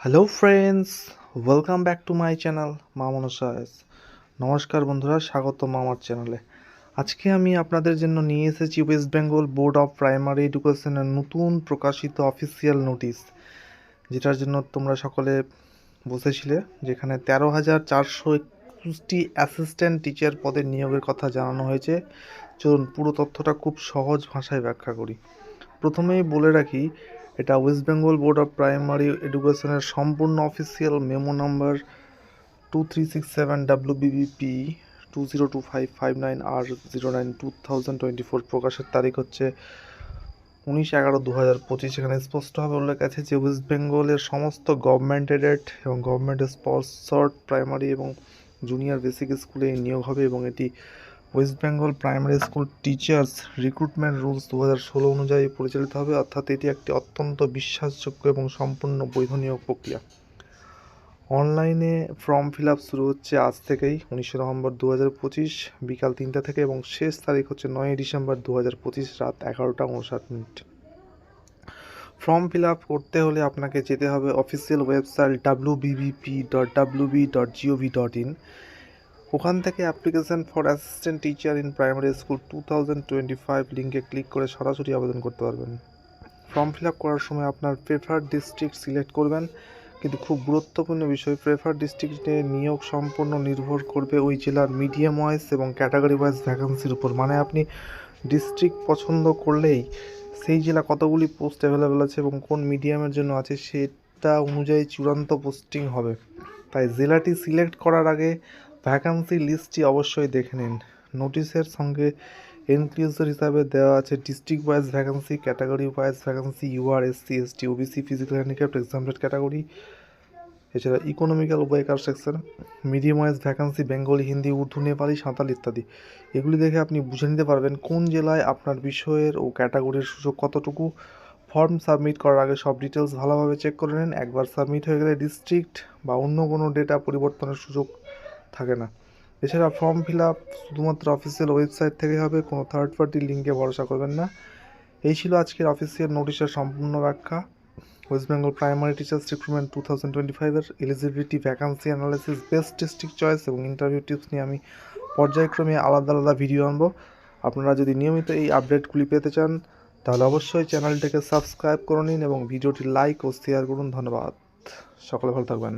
Hello friends welcome back to my channel মামনো সয়েস নমস্কার বন্ধুরা স্বাগত মামার চ্যানেলে আজকে আমি আপনাদের জন্য নিয়ে এসেছি West Bengal board of primary এডুকেশনের নতুন প্রকাশিত অফিসিয়াল নোটিশ যেটার জন্য তোমরা সকলে বসেছিলে, যেখানে তেরো হাজার চারশো একুশটি অ্যাসিস্ট্যান্ট টিচার পদের নিয়োগের কথা জানানো হয়েছে। চলুন, পুরো তথ্যটা খুব সহজ ভাষায় ব্যাখ্যা করি। প্রথমেই বলে রাখি এটা West Bengal board of primary এডুকেশনের সম্পূর্ণ official memo number two three six seven W BBP two zero two five five nine আর zero nine two thousand twenty four প্রকাশের তারিখ হচ্ছে উনিশ এগারো দু হাজার পঁচিশ। এখানে স্পষ্টভাবে উল্লেখ আছে যে ওয়েস্ট বেঙ্গলের সমস্ত গভর্নমেন্ট এডেড এবং গভর্নমেন্ট স্পন্সর্ড প্রাইমারি এবং জুনিয়র বেসিক স্কুলে নিয়োগ হবে এবং এটি West Bengal primary school teachers recruitment rules দু হাজার ষোলো অনুযায়ী পরিচালিত হবে, অর্থাৎ এটি একটি অত্যন্ত বিশ্বাসযোগ্য এবং সম্পূর্ণ বৈধ নিয়োগ প্রক্রিয়া। অনলাইনে ফর্ম ফিল আপ শুরু হচ্ছে আজ থেকেই, উনিশে নভেম্বর দু হাজার পঁচিশ, বিকাল তিনটা থেকে এবং শেষ তারিখ হচ্ছে নয়ই ডিসেম্বর দু হাজার পঁচিশ রাত এগারোটা উনষাট মিনিট। ফর্ম ফিল আপ করতে হলে আপনাকে যেতে হবে official website W BBP dot W B dot gov dot in ওখান থেকে application for assistant teacher in primary school two thousand twenty five লিঙ্কে ক্লিক করে সরাসরি আবেদন করতে পারবেন। ফর্ম ফিল আপ করার সময় আপনার প্রেফার ডিস্ট্রিক্ট সিলেক্ট করবেন, কিন্তু খুব গুরুত্বপূর্ণ বিষয় প্রেফার ডিস্ট্রিক্টে নিয়োগ সম্পূর্ণ নির্ভর করবে ওই জেলার মিডিয়াম ওয়াইজ এবং ক্যাটাগরি ওয়াইজ ভ্যাকান্সির উপর। মানে আপনি ডিস্ট্রিক্ট পছন্দ করলেই সেই জেলা কতগুলি পোস্ট অ্যাভেলেবেল আছে এবং কোন মিডিয়ামের জন্য আছে, সেটা অনুযায়ী চূড়ান্ত পোস্টিং হবে। তাই জেলাটি সিলেক্ট করার আগে ভ্যাকান্সি লিস্টটি অবশ্যই দেখে নিন। নোটিশের সঙ্গে এনক্লুজার হিসাবে দেওয়া আছে district wise vacancy, category wise vacancy, UR, SC, ST, OBC, physical handicapped exempted category. এছাড়া economical weaker section, medium wise vacancy, Bengali, Hindi, Urdu, Nepali Santhal ইত্যাদি। এগুলি দেখে আপনি বুঝে নিতে পারবেন কোন জেলায় আপনার বিষয়ের ও ক্যাটাগরির সুযোগ কতটুকু। ফর্ম সাবমিট করার আগে সব ডিটেলস ভালোভাবে চেক করে নিন। একবার সাবমিট হয়ে গেলে ডিস্ট্রিক্ট বা অন্য কোনো ডেটা পরিবর্তনের সুযোগ থাকে না। এছাড়া ফর্ম ফিল আপ শুধুমাত্র অফিসিয়াল ওয়েবসাইট থেকে হবে, কোনো থার্ড পার্টি লিঙ্কে ভরসা করবেন না। এই ছিল আজকের অফিসিয়াল নোটিশের সম্পূর্ণ ব্যাখ্যা। West Bengal primary teachers recruitment two thousand twenty ফাইভের eligibility vacancy analysis best district choice এবং ইন্টারভিউ টিপস নিয়ে আমি পর্যায়ক্রমে আলাদা আলাদা ভিডিও আনব। আপনারা যদি নিয়মিত এই আপডেটগুলি পেতে চান, তাহলে অবশ্যই চ্যানেলটিকে সাবস্ক্রাইব করে নিন এবং ভিডিওটি লাইক ও শেয়ার করুন। ধন্যবাদ। সকলে ভালো থাকবেন।